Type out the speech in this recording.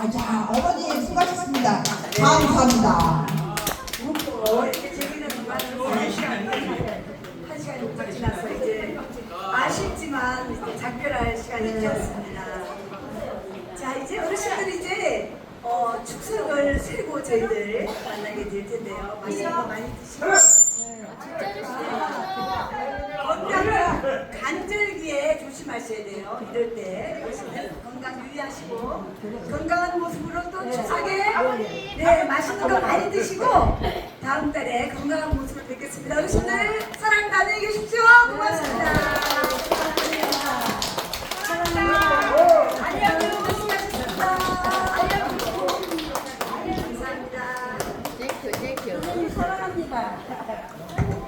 아, 자, 어머니 수고하셨습니다. 감사합니다. 어, 이렇게 재미있는 동안으로 한 시간이 한 시간이 훌쩍 지나서 이제 아쉽지만 이제 작별할 시간이 되었습니다. 자 이제 어르신들이 이제 어, 축석을 세고 저희들 만나게 될 텐데요. 맛있는 거 많이 드시고 건강을 간절기에 조심하셔야 돼요. 이럴 때 보시면 건강 유의하시고 건강한 모습으로 또 추석에 네 맛있는 거 많이 드시고 다음 달에 건강한 모습을 뵙겠습니다. 어르신들 사랑 다녀 계십시오. 고맙습니다. 사랑합니다. 안녕. 수고하셨습니다. 감사합니다. 땡큐 땡큐. 사랑합니다.